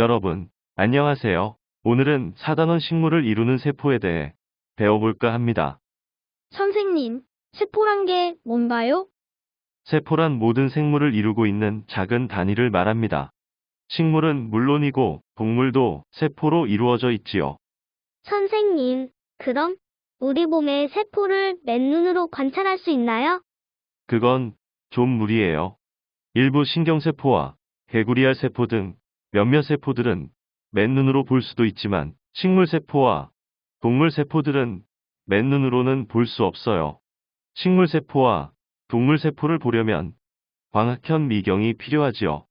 여러분, 안녕하세요. 오늘은 사단원 식물을 이루는 세포에 대해 배워볼까 합니다. 선생님, 세포란 게 뭔가요? 세포란 모든 생물을 이루고 있는 작은 단위를 말합니다. 식물은 물론이고 동물도 세포로 이루어져 있지요. 선생님, 그럼 우리 몸의 세포를 맨눈으로 관찰할 수 있나요? 그건 좀 무리예요. 일부 신경세포와 개구리알 세포 등 몇몇 세포들은 맨눈으로 볼 수도 있지만 식물 세포와 동물 세포들은 맨눈으로는 볼 수 없어요. 식물 세포와 동물 세포를 보려면 광학현 미경이 필요하지요.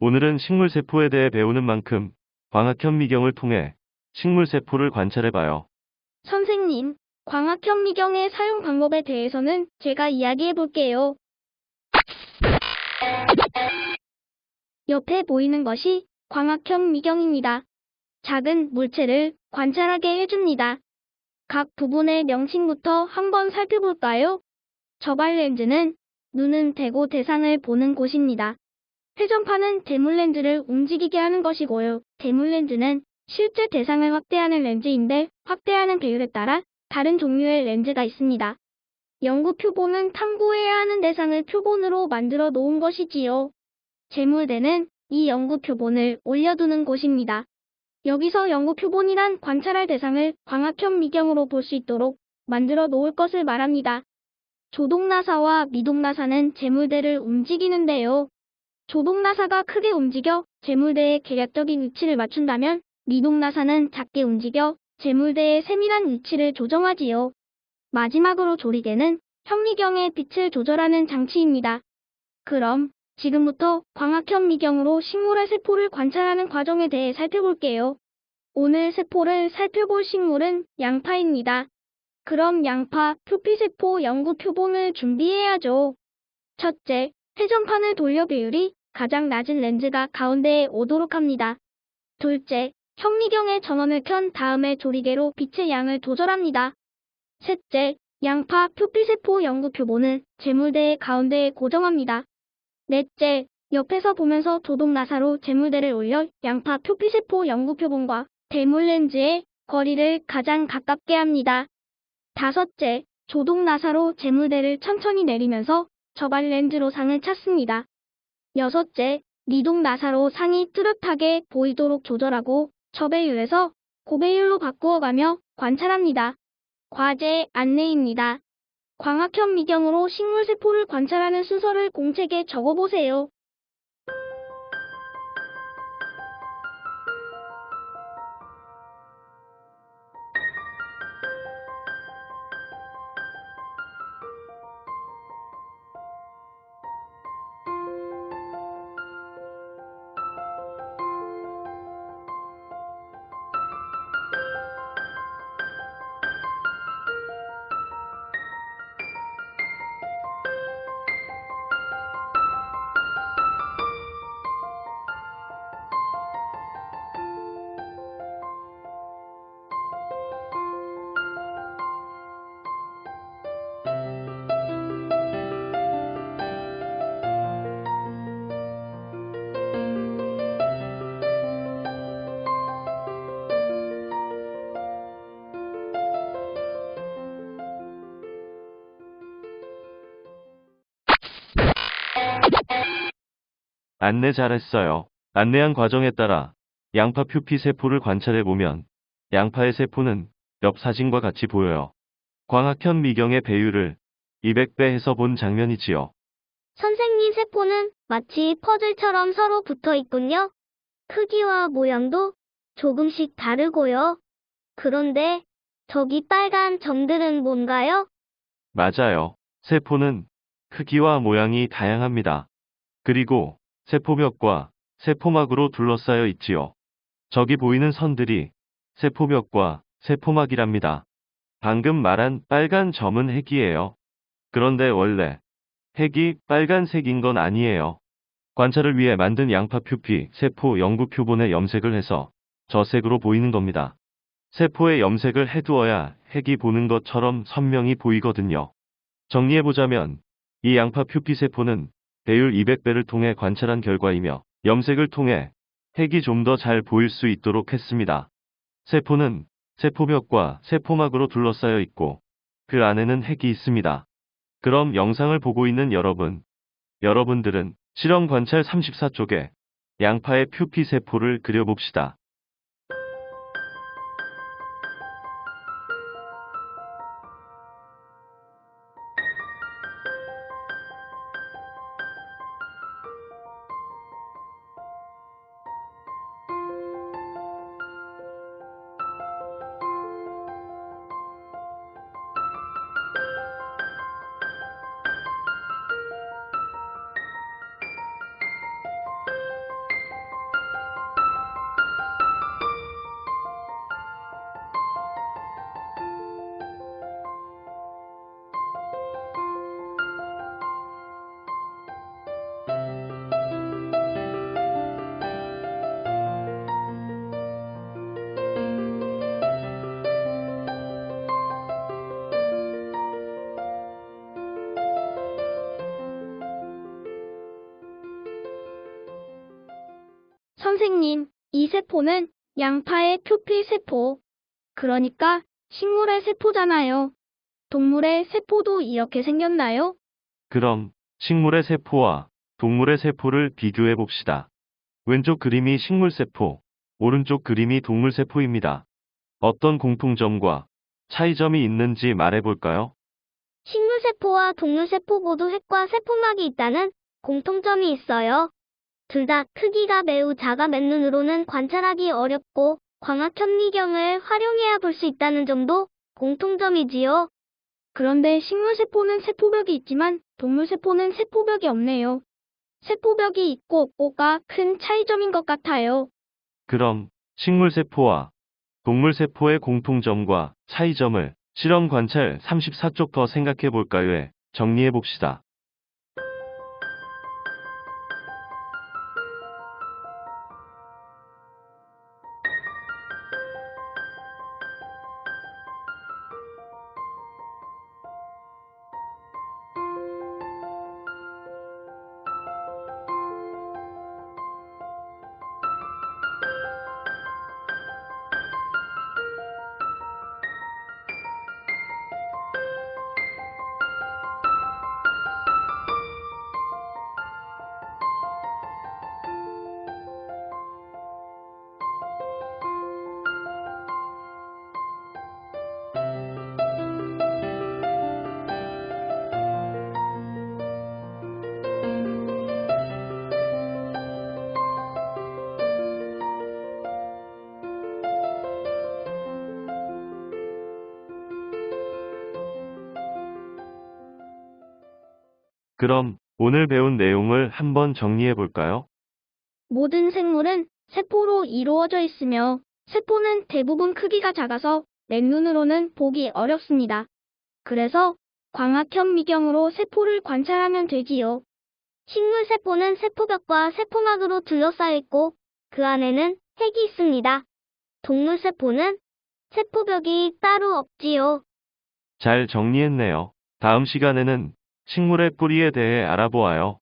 오늘은 식물 세포에 대해 배우는 만큼 광학현 미경을 통해 식물 세포를 관찰해봐요. 선생님, 광학현 미경의 사용 방법에 대해서는 제가 이야기해 볼게요. 옆에 보이는 것이 광학현 미경입니다. 작은 물체를 관찰하게 해줍니다. 각 부분의 명칭부터 한번 살펴볼까요? 저발 렌즈는 눈은 대고 대상을 보는 곳입니다. 회전판은 대물 렌즈를 움직이게 하는 것이고요. 대물 렌즈는 실제 대상을 확대하는 렌즈인데 확대하는 배율에 따라 다른 종류의 렌즈가 있습니다. 연구 표본은 탐구해야 하는 대상을 표본으로 만들어 놓은 것이지요. 재물대는 이 연구 표본을 올려두는 곳입니다. 여기서 연구 표본이란 관찰할 대상을 광학현 미경으로 볼 수 있도록 만들어 놓을 것을 말합니다. 조동나사와 미동나사는 재물대를 움직이는데요. 조동나사가 크게 움직여 재물대의 계략적인 위치를 맞춘다면 미동나사는 작게 움직여 재물대의 세밀한 위치를 조정하지요. 마지막으로 조리개는 현미경의 빛을 조절하는 장치입니다. 그럼 지금부터 광학현 미경으로 식물의 세포를 관찰하는 과정에 대해 살펴볼게요. 오늘 세포를 살펴볼 식물은 양파입니다. 그럼 양파 표피세포 연구 표본을 준비해야죠. 첫째, 회전판을 돌려 배율이 가장 낮은 렌즈가 가운데에 오도록 합니다. 둘째, 현미경의 전원을 켠 다음에 조리개로 빛의 양을 조절합니다. 셋째, 양파 표피세포 연구 표본을 재물대의 가운데에 고정합니다. 넷째, 옆에서 보면서 조동나사로 재물대를 올려 양파 표피세포 연구 표본과 대물 렌즈의 거리를 가장 가깝게 합니다. 다섯째, 조동나사로 재물대를 천천히 내리면서 저발 렌즈로 상을 찾습니다. 여섯째, 미동나사로 상이 뚜렷하게 보이도록 조절하고 저배율에서 고배율로 바꾸어가며 관찰합니다. 과제 안내입니다. 광학현 미경으로 식물 세포를 관찰하는 순서를 공책에 적어보세요. 안내 잘했어요. 안내한 과정에 따라 양파 표피 세포를 관찰해 보면 양파의 세포는 옆 사진과 같이 보여요. 광학현 미경의 배율을 200배 해서 본 장면이지요. 선생님 세포는 마치 퍼즐처럼 서로 붙어 있군요. 크기와 모양도 조금씩 다르고요. 그런데 저기 빨간 점들은 뭔가요? 맞아요. 세포는 크기와 모양이 다양합니다. 그리고 세포벽과 세포막으로 둘러싸여 있지요. 저기 보이는 선들이 세포벽과 세포막이랍니다. 방금 말한 빨간 점은 핵이에요. 그런데 원래 핵이 빨간색인 건 아니에요. 관찰을 위해 만든 양파 표피 세포 연구 표본에 염색을 해서 저색으로 보이는 겁니다. 세포에 염색을 해두어야 핵이 보는 것처럼 선명히 보이거든요. 정리해보자면 이 양파 표피 세포는 배율 200배를 통해 관찰한 결과이며 염색을 통해 핵이 좀 더 잘 보일 수 있도록 했습니다. 세포는 세포벽과 세포막으로 둘러싸여 있고 그 안에는 핵이 있습니다. 그럼 영상을 보고 있는 여러분, 여러분들은 실험 관찰 34쪽에 양파의 퓨피 세포를 그려봅시다. 선생님, 이 세포는 양파의 표피 세포. 그러니까 식물의 세포잖아요. 동물의 세포도 이렇게 생겼나요? 그럼 식물의 세포와 동물의 세포를 비교해 봅시다. 왼쪽 그림이 식물 세포, 오른쪽 그림이 동물 세포입니다. 어떤 공통점과 차이점이 있는지 말해 볼까요? 식물세포와 동물세포 모두 핵과 세포막이 있다는 공통점이 있어요. 둘 다 크기가 매우 작아 맨눈으로는 관찰하기 어렵고 광학 현미경을 활용해야 볼 수 있다는 점도 공통점이지요. 그런데 식물 세포는 세포벽이 있지만 동물 세포는 세포벽이 없네요. 세포벽이 있고 없고가 큰 차이점인 것 같아요. 그럼 식물 세포와 동물 세포의 공통점과 차이점을 실험 관찰 34쪽 더 생각해 볼까요에 정리해 봅시다. 그럼 오늘 배운 내용을 한번 정리해 볼까요? 모든 생물은 세포로 이루어져 있으며 세포는 대부분 크기가 작아서 맨눈으로는 보기 어렵습니다. 그래서 광학 현미경으로 세포를 관찰하면 되지요. 식물 세포는 세포벽과 세포막으로 둘러싸여 있고 그 안에는 핵이 있습니다. 동물 세포는 세포벽이 따로 없지요. 잘 정리했네요. 다음 시간에는 식물의 뿌리에 대해 알아보아요.